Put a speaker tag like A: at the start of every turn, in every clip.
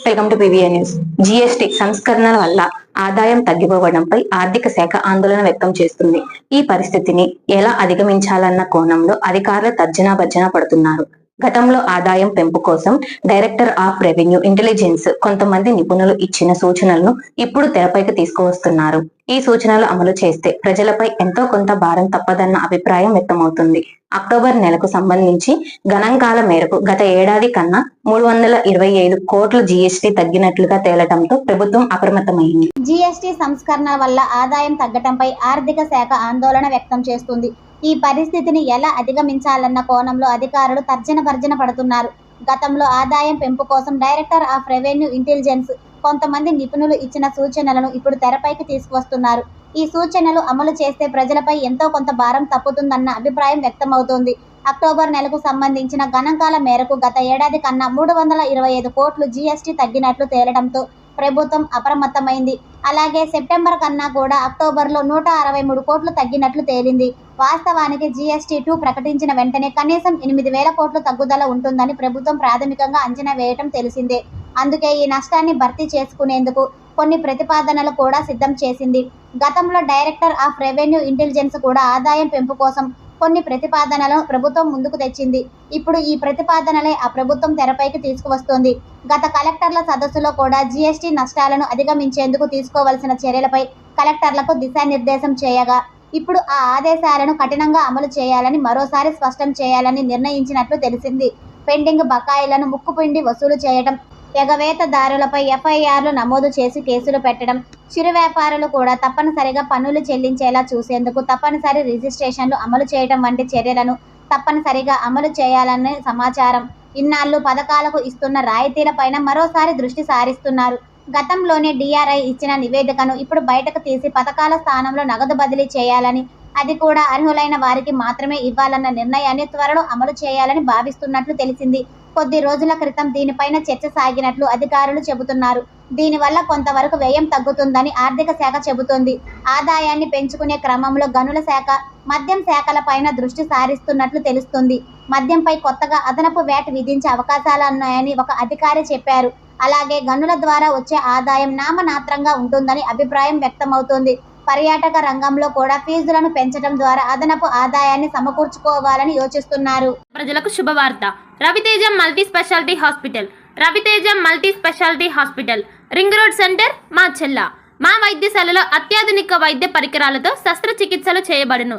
A: Welcome to PVN news. GST సంస్కరణల వల్ల ఆదాయం తగ్గిపోవడంపై ఆర్థిక శాఖ ఆందోళన వ్యక్తం చేస్తుంది. ఈ పరిస్థితిని ఎలా అధిగమించాలన్న కోణంలో అధికారులు తర్జనా భర్జన పడుతున్నారు. గతంలో ఆదాయం పెంపు కోసం డైరెక్టర్ ఆఫ్ రెవెన్యూ ఇంటెలిజెన్స్ కొంతమంది నిపుణులు ఇచ్చిన సూచనలను ఇప్పుడు తెరపైకి తీసుకువస్తున్నారు. ఈ సూచనలు అమలు చేస్తే ప్రజలపై ఎంతో కొంత భారం తప్పదన్న అభిప్రాయం వ్యక్తమవుతుంది. అక్టోబర్ నెలకు సంబంధించి గణాంకాల మేరకు గత ఏడాది కన్నా మూడు వందల ఇరవై ఐదు కోట్ల జీఎస్టీ తగ్గినట్లుగా తేలటంతో ప్రభుత్వం అప్రమత్తమైంది.
B: జీఎస్టీ సంస్కరణ వల్ల ఆదాయం తగ్గటంపై ఆర్థిక శాఖ ఆందోళన వ్యక్తం చేస్తుంది. ఈ పరిస్థితిని ఎలా అధిగమించాలన్న కోణంలో అధికారులు తర్జన భర్జన పడుతున్నారు. గతంలో ఆదాయం పెంపు కోసం డైరెక్టర్ ఆఫ్ రెవెన్యూ ఇంటెలిజెన్స్ కొంతమంది నిపుణులు ఇచ్చిన సూచనలను ఇప్పుడు తెరపైకి తీసుకువస్తున్నారు. ఈ సూచనలు అమలు చేస్తే ప్రజలపై ఎంతో కొంత భారం తప్పుతుందన్న అభిప్రాయం వ్యక్తమవుతోంది. అక్టోబర్ నెలకు సంబంధించిన గణాంకాల మేరకు గత ఏడాది కన్నా మూడు వందల ఇరవై ఐదు కోట్లు జీఎస్టీ తగ్గినట్లు తేలడంతో ప్రభుత్వం అప్రమత్తమైంది. అలాగే సెప్టెంబర్ కన్నా కూడా అక్టోబర్లో నూట అరవై మూడు కోట్లు తగ్గినట్లు తేలింది. వాస్తవానికి జీఎస్టీ టూ ప్రకటించిన వెంటనే కనీసం ఎనిమిది వేల కోట్ల తగ్గుదల ఉంటుందని ప్రభుత్వం ప్రాథమికంగా అంచనా వేయటం తెలిసిందే. అందుకే ఈ నష్టాన్ని భర్తీ చేసుకునేందుకు కొన్ని ప్రతిపాదనలు కూడా సిద్ధం చేసింది. గతంలో డైరెక్టర్ ఆఫ్ రెవెన్యూ ఇంటెలిజెన్స్ కూడా ఆదాయం పెంపు కోసం కొన్ని ప్రతిపాదనలను ప్రభుత్వం ముందుకు తెచ్చింది. ఇప్పుడు ఈ ప్రతిపాదనలే ఆ ప్రభుత్వం తెరపైకి తీసుకువస్తోంది. గత కలెక్టర్ల సదస్సులో కూడా జీఎస్టీ నష్టాలను అధిగమించేందుకు తీసుకోవాల్సిన చర్యలపై కలెక్టర్లకు దిశానిర్దేశం చేయగా ఇప్పుడు ఆ ఆదేశాలను కఠినంగా అమలు చేయాలని మరోసారి స్పష్టం చేయాలని నిర్ణయించినట్లు తెలిసింది. పెండింగ్ బకాయిలను ముక్కుపిండి వసూలు చేయడం ఎగవేతదారులపై ఎఫ్ఐఆర్లు నమోదు చేసి కేసులు పెట్టడం చిరు వ్యాపారులు కూడా తప్పనిసరిగా పన్నులు చెల్లించేలా చూసేందుకు తప్పనిసరి రిజిస్ట్రేషన్లు అమలు చేయడం వంటి చర్యలను తప్పనిసరిగా అమలు చేయాలనే సమాచారం ఇన్నాళ్ళు పథకాలకు ఇస్తున్న రాయితీలపైన మరోసారి దృష్టి సారిస్తున్నారు. గతంలోనే డిఆర్ఐ ఇచ్చిన నివేదికను ఇప్పుడు బయటకు తీసి పథకాల స్థానంలో నగదు బదిలీ చేయాలని అది కూడా అర్హులైన వారికి మాత్రమే ఇవ్వాలన్న నిర్ణయాన్ని త్వరలో అమలు చేయాలని భావిస్తున్నట్లు తెలిసింది. కొద్ది రోజుల క్రితం దీనిపైన చర్చ సాగినట్లు అధికారులు చెబుతున్నారు. దీనివల్ల కొంతవరకు వ్యయం తగ్గుతుందని ఆర్థిక శాఖ చెబుతోంది. ఆదాయాన్ని పెంచుకునే క్రమంలో గనుల శాఖ మద్యం శాఖల పైన దృష్టి సారిస్తున్నట్లు తెలుస్తుంది. మద్యంపై కొత్తగా అదనపు వ్యాట్ విధించే అవకాశాలున్నాయని ఒక అధికారి చెప్పారు. అలాగే గనుల ద్వారా వచ్చే ఆదాయం నామమాత్రంగా ఉంటుందని అభిప్రాయం వ్యక్తమవుతోంది. పర్యాటక రంగంలో కూడా ఫీజులను పెంచడం ద్వారా అదనపు ఆదాయాన్ని సమకూర్చుకోవాలని యోచిస్తున్నారు.
C: ప్రజలకు శుభవార్త. Raviteja multi speciality hospital. Raviteja multi speciality hospital. Ring road centre Macherla. మా వైద్యశాలలో అత్యాధునిక వైద్య పరికరాలతో శస్త్రచికిత్సలు చేయబడును.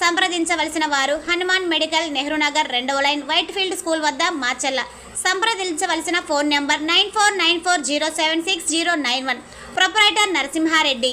B: సంప్రదించవలసిన వారు హనుమాన్ మెడికల్ నెహ్రూ నగర్ రెండవ లైన్ వైట్ ఫీల్డ్ స్కూల్ వద్ద మాచెల్ల సంప్రదించవలసిన phone number nine four nine four zero seven six zero nine one. Proprietor Narasimhareddy.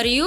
D: మరియు